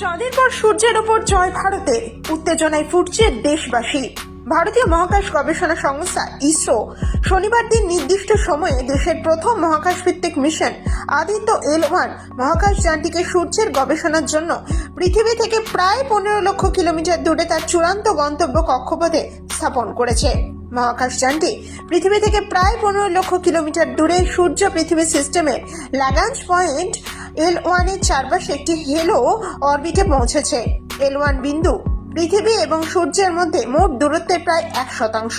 চাঁদের পর সূর্যের ওপর জয় ভারতে। উত্তেজনায় ফুটছে দেশবাসী। ভারতীয় মহাকাশ গবেষণা সংস্থা, ইসরো, শনিবার দিন নির্দিষ্ট সময়ে দেশের প্রথম মহাকাশ ভিত্তিক মিশন, আদিত্য এল ওয়ান মহাকাশ যানটিকে সূর্যের গবেষণার জন্য পৃথিবী থেকে প্রায় পনেরো লক্ষ কিলোমিটার দূরে তার চূড়ান্ত গন্তব্য কক্ষপথে স্থাপন করেছে। মহাকাশ যানটি পৃথিবী থেকে প্রায় পনেরো লক্ষ কিলোমিটার দূরে সূর্য পৃথিবী সিস্টেমে লাগাঞ্জ পয়েন্ট এল ওয়ানের চারপাশে একটি হেলো অরবিটে পৌঁছেছে। এল ওয়ান বিন্দু পৃথিবী এবং সূর্যের মধ্যে মোট দূরত্বের প্রায় এক শতাংশ।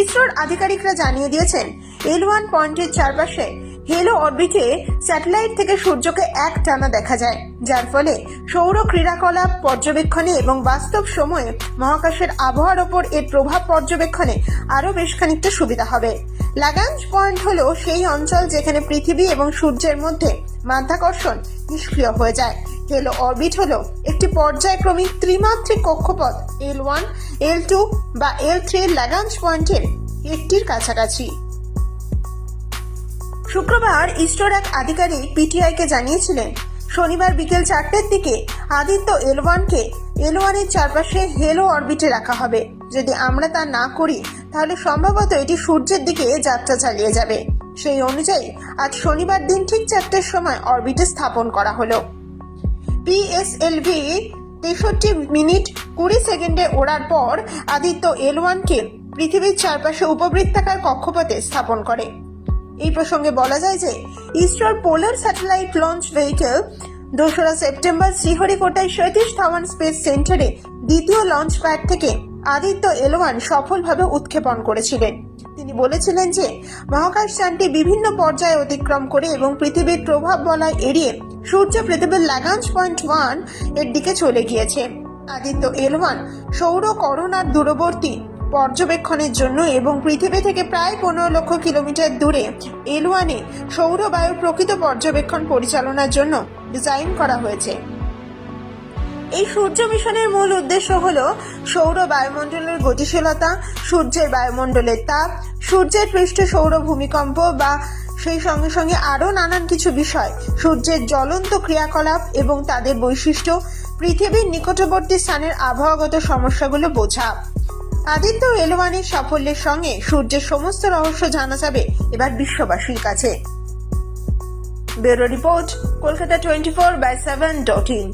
ইসরোর আধিকারিকরা জানিয়ে দিয়েছেন, এল ওয়ান পয়েন্টের চারপাশে হেলো অরবিটে স্যাটেলাইট থেকে সূর্যকে এক টানা দেখা যায়, যার ফলে সৌর ক্রীড়াকলাপ পর্যবেক্ষণে এবং বাস্তব সময়ে মহাকাশের আবহাওয়ার ওপর এর প্রভাব পর্যবেক্ষণে আরও বেশ খানিকটা সুবিধা হবে। লাগাঞ্জ পয়েন্ট হলো সেই অঞ্চল যেখানে পৃথিবী এবং সূর্যের মধ্যে মাধ্যাকর্ষণ নিষ্ক্রিয় হয়ে যায়। হেলো অরবিট হলো একটি পর্যায়ক্রমিক ত্রিমাত্রিক কক্ষপথ এল ওয়ান এল টু বা এল থ্রি ল্যাগাঞ্জ পয়েন্টের একটির কাছাকাছি। শুক্রবার ইসরোর এক আধিকারিক পিটিআইকে জানিয়েছিলেন, শনিবার বিকেল চারটের দিকে আদিত্য এল ওয়ানকে এল ওয়ানের চারপাশে হেলো অরবিটে রাখা হবে। যদি আমরা তা না করি, তাহলে সম্ভবত এটি সূর্যের দিকে যাত্রা চালিয়ে যাবে। সেই অনুযায়ী, আজ শনিবার দিন ঠিক চারটের সময় অরবিটে স্থাপন করা হলো। পিএসএলভি তেষট্টি মিনিট কুড়ি সেকেন্ডে ওড়ার পর আদিত্য এল ওয়ানকে পৃথিবীর চারপাশে উপবৃত্তাকার কক্ষপথে স্থাপন করে। এই প্রসঙ্গে বলা যায় যে ইসরোর পোলার স্যাটেলাইট লঞ্চ ভেহিকেল দোসরা সেপ্টেম্বর শ্রীহরিকোটায় সতীশ ধাওয়ান স্পেস সেন্টারে দ্বিতীয় লঞ্চ প্যাড থেকে আদিত্য এলোয়ান সফলভাবে উৎক্ষেপণ করেছিলেন। তিনি বলেছিলেন যে মহাকাশযানটি বিভিন্ন পর্যায়ে অতিক্রম করে এবং পৃথিবীর প্রভাব বলয় এড়িয়ে সূর্য পৃথিবীর ল্যাগাঞ্জ পয়েন্ট ওয়ানের দিকে চলে গিয়েছে। আদিত্য এল ওয়ান সৌর করোনার দূরবর্তী পর্যবেক্ষণের জন্য এবং পৃথিবী থেকে প্রায় পনেরো লক্ষ কিলোমিটার দূরে এল ওয়ানে সৌর বায়ুর প্রকৃত পর্যবেক্ষণ পরিচালনার জন্য ডিজাইন করা হয়েছে। এই সূর্য মিশনের মূল উদ্দেশ্য হল সৌর বায়ুমণ্ডলের গতিশীলতা, সূর্যের বায়ুমণ্ডলের তাপ, সূর্যের পৃষ্ঠে সৌর ভূমিকম্প বা সেই সঙ্গে সঙ্গে আরও নানান কিছু বিষয়, সূর্যের জ্বলন্ত ক্রিয়াকলাপ এবং তাদের বৈশিষ্ট্য, পৃথিবীর নিকটবর্তী স্থানের আবহাওয়াগত সমস্যাগুলো বোঝা। আদিত্য এলওয়ানের সাফল্যের সঙ্গে সূর্যের সমস্ত রহস্য জানা যাবে এবার বিশ্ববাসীর কাছে। Bureau report, Kolkata twenty four by seven dot in.